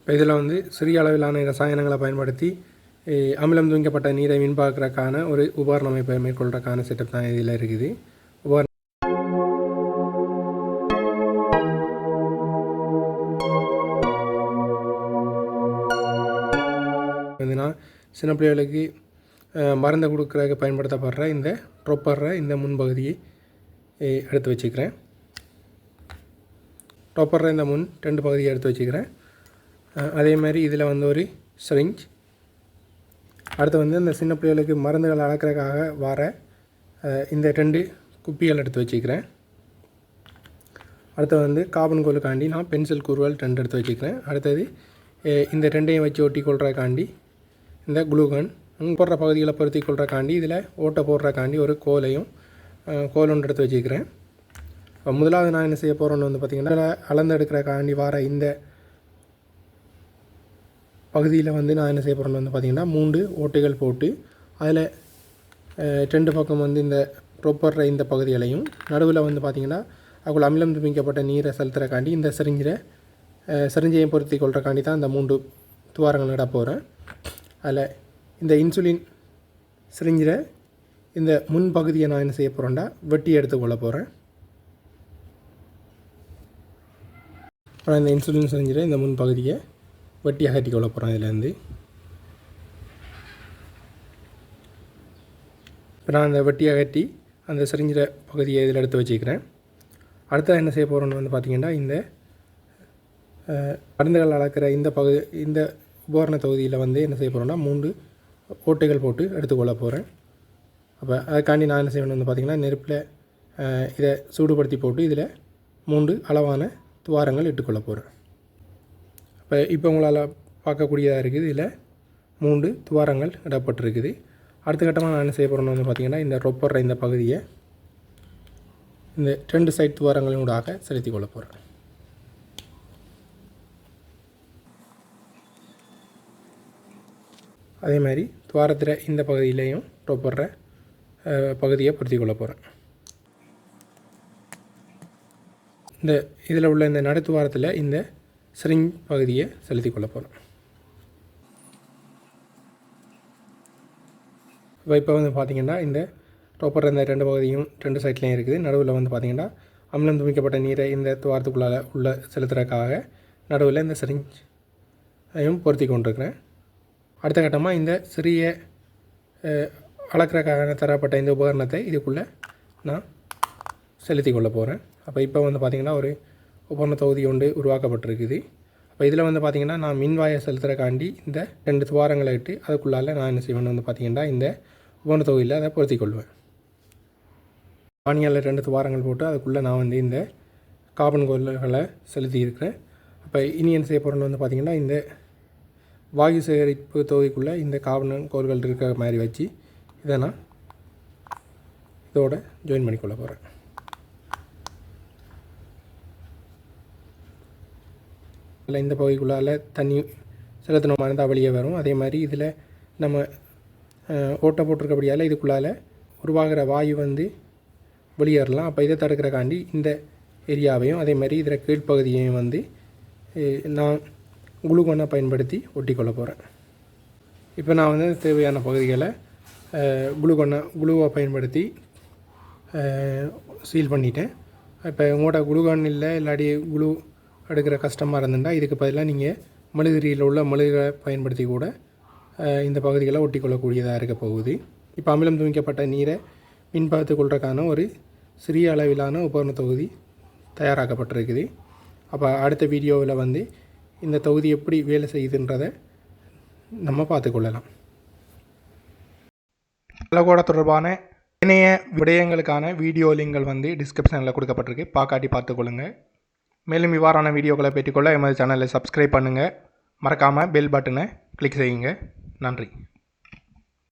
இப்போ இதில் வந்து சிறிய அளவிலான ரசாயனங்களை பயன்படுத்தி அமிலம் தூங்கப்பட்ட நீரை மின்பாக்குறதுக்கான ஒரு உபகரணம் அமைப்பை மேற்கொள்றதுக்கான செட்டப் தான் இதில் இருக்குது. உபகரணம் வந்து சின்ன பிள்ளைகளுக்கு மருந்தை மருந்து கொடுக்குறதுக்கு பயன்படுத்தப்படுற இந்த ட்ரொப்பர்ற இந்த முன்பகுதியை எடுத்து வச்சுக்கிறேன். ட்ரொப்பர்ற இந்த முன் ரெண்டு பகுதியை எடுத்து வச்சுக்கிறேன். அதே மாதிரி இதில் வந்து ஒரு ஸ்ரிஞ்ச் அடுத்து வந்து இந்த சின்ன பிள்ளைகளுக்கு மருந்துகள் அளக்கிறதுக்காக வர இந்த ரெண்டு குப்பிகள் எடுத்து வச்சுக்கிறேன். அடுத்து வந்து காபன் கோலுக்காண்டி நான் பென்சில் கூறுகள் ரெண்டு எடுத்து வச்சுக்கிறேன். அடுத்தது இந்த ரெண்டையும் வச்சு ஒட்டி கொள்றதுக்காண்டி இந்த குளூகன் போடுற பகுதிகளை பொருத்தி கொள்றதுக்காண்டி இதில் ஓட்டை போடுறதுக்காண்டி ஒரு கோலையும் கோல் ஒன்று எடுத்து வச்சுக்கிறேன். இப்போ முதலாவது நான் என்ன செய்ய போகிறோன்னு வந்து பார்த்திங்கன்னா இதில் அளந்து எடுக்கிறக்காண்டி வர இந்த பகுதியில் வந்து நான் என்ன செய்ய போகிறேன்னு வந்து பார்த்திங்கன்னா மூன்று ஓட்டைகள் போட்டு அதில் ரெண்டு பக்கம் வந்து இந்த ப்ரொப்பர்ற இந்த பகுதிகளையும் நடுவில் வந்து பார்த்திங்கன்னா அதுக்குள்ள அமிலம் துமிக்கப்பட்ட நீரை செலுத்துறக்காண்டி இந்த சிரிஞ்சிரை சரிஞ்சையை பொருத்தி கொள்கிறக்காண்டி தான் இந்த மூன்று துவாரங்கள் நடப்போகிறேன் போகிறேன் அதில் இந்த இன்சுலின் சிரிஞ்சிரை இந்த முன்பகுதியை நான் என்ன செய்ய போகிறேன்டா வெட்டி எடுத்துக்கொள்ள போகிறேன் அப்புறம் இந்த இன்சுலின் சிரிஞ்சிரை இந்த முன் பகுதியை வெட்டி அகற்றி கொள்ள போகிறேன் இதுலேருந்து. இப்போ நான் அந்த வெட்டி அகற்றி அந்த சிரிஞ்சிற பகுதியை இதில் எடுத்து வச்சுக்கிறேன். அடுத்தது என்ன செய்ய போகிறோன்னு வந்து பார்த்திங்கன்னா இந்த மருந்துகள் அளக்கிற இந்த பகுதி இந்த உபகரண தொகுதியில் வந்து என்ன செய்ய போகிறோன்னா மூன்று ஓட்டைகள் போட்டு எடுத்துக்கொள்ள போகிறேன் அப்போ அதுக்காண்டி நான் என்ன செய்யணும் வந்து பார்த்திங்கன்னா நெருப்பில் இதை சூடுபடுத்தி போட்டு இதில் மூன்று அளவான துவாரங்கள் இட்டுக்கொள்ள போகிறேன் இப்போ இப்போ உங்களால் பார்க்கக்கூடியதாக இருக்குது. இதில் மூன்று துவாரங்கள் இடப்பட்டிருக்குது. அடுத்த கட்டமாக நான் என்ன செய்ய போகிறேன்னு வந்து பார்த்திங்கன்னா இந்த ரொப்பர்ற இந்த பகுதியை இந்த ரெண்டு சைட் துவாரங்களின் ஊடாக செலுத்தி கொள்ள போகிறேன் அதே மாதிரி துவாரத்தில் இந்த பகுதியிலையும் ரொப்பர்ற பகுதியை பொருத்தி கொள்ள போகிறேன் இந்த இதில் உள்ள இந்த நடுத்துவாரத்தில் இந்த ஸ்ரிங் பகுதியை செலுத்தி கொள்ள போகிறேன் இப்போ இப்போ வந்து பார்த்திங்கன்னா இந்த ரோப்பர் இந்த ரெண்டு பகுதியும் ரெண்டு சைட்லேயும் இருக்குது. நடுவில் வந்து பார்த்திங்கன்னா அமிலம் துமிக்கப்பட்ட நீரை இந்த துவாரத்துக்குள்ளால் உள்ள செலுத்துறதுக்காக நடுவில் இந்த சிரிஞ்சையும் பொருத்தி கொண்டிருக்கிறேன். அடுத்த கட்டமாக இந்த சிறிய அளக்கிறக்காக தரப்பட்ட இந்த உபகரணத்தை இதுக்குள்ளே நான் செலுத்தி கொள்ள போகிறேன் அப்போ இப்போ வந்து பார்த்திங்கன்னா ஒரு உபகரண தொகுதி ஒன்று உருவாக்கப்பட்டிருக்குது. அப்போ இதில் வந்து பார்த்திங்கன்னா நான் மின்வாயை செலுத்துறக்காண்டி இந்த ரெண்டு துவாரங்களை இட்டு அதுக்குள்ளால நான் என்ன செய்வேன்னு வந்து பார்த்திங்கன்னா இந்த உபகரண தொகுதியில் அதை பொருத்தி கொள்வேன். ஆணியால் ரெண்டு துவாரங்கள் போட்டு அதுக்குள்ளே நான் வந்து இந்த காபன் கோல்களை செலுத்தி இருக்கிறேன் அப்போ இனி என்ன செய்ய போகிறேன்னு வந்து பார்த்திங்கன்னா இந்த வாயு சேகரிப்பு தொகுதிக்குள்ளே இந்த காபன் கோள்கள் இருக்கிற மாதிரி வச்சு இதை நான் இதோட ஜாயின் பண்ணிக்கொள்ள போகிறேன் அதில் இந்த பகுதிக்குள்ளால தண்ணி செலுத்தினோமா இருந்தால் வெளியே வரும். அதே மாதிரி இதில் நம்ம ஓட்டை போட்டிருக்கபடியால் இதுக்குள்ளால உருவாகிற வாயு வந்து வெளியேறலாம். அப்போ இதை தடுக்கிறக்காண்டி இந்த ஏரியாவையும் அதே மாதிரி இதில் கீழ்ப்பகுதியையும் வந்து நான் குளுகோனை பயன்படுத்தி ஒட்டிக்கொள்ள போகிறேன் இப்போ நான் வந்து தேவையான பகுதிகளை குளுகோனை குளுவை பயன்படுத்தி சீல் பண்ணிட்டேன். இப்போ உங்களோட குளுகான் இல்லை இல்லாட்டி குளு எடுக்கிற கஷ்டமாக இருந்துட்டால் இதுக்கு பதிலாக நீங்கள் மெழுகுதிரியில் உள்ள மெழுகை பயன்படுத்தி கூட இந்த பகுதிகளை ஒட்டிக்கொள்ளக்கூடியதாக இருக்க போகுது. இப்போ அமிலம் துணிக்கப்பட்ட நீரை மின்பாத்து கொள்றதுக்கான ஒரு சிறிய அளவிலான உபகரண தொகுதி தயாராக்கப்பட்டிருக்குது. அப்போ அடுத்த வீடியோவில் வந்து இந்த தொகுதி எப்படி வேலை செய்யுதுன்றதை நம்ம பார்த்துக்கொள்ளலாம் அழகோட தொடர்பான இணைய விடயங்களுக்கான வீடியோ லிங்கள் வந்து டிஸ்கிரிப்ஷனில் கொடுக்கப்பட்டிருக்கு. பார்க்காட்டி பார்த்துக்கொள்ளுங்கள் மேலும் இவ்வாறான வீடியோக்களை பெற்றுக்கொள்ள எமது சேனலை சப்ஸ்கிரைப் பண்ணுங்கள் மறக்காமல் பெல் பட்டனை கிளிக் செய்யுங்க. நன்றி.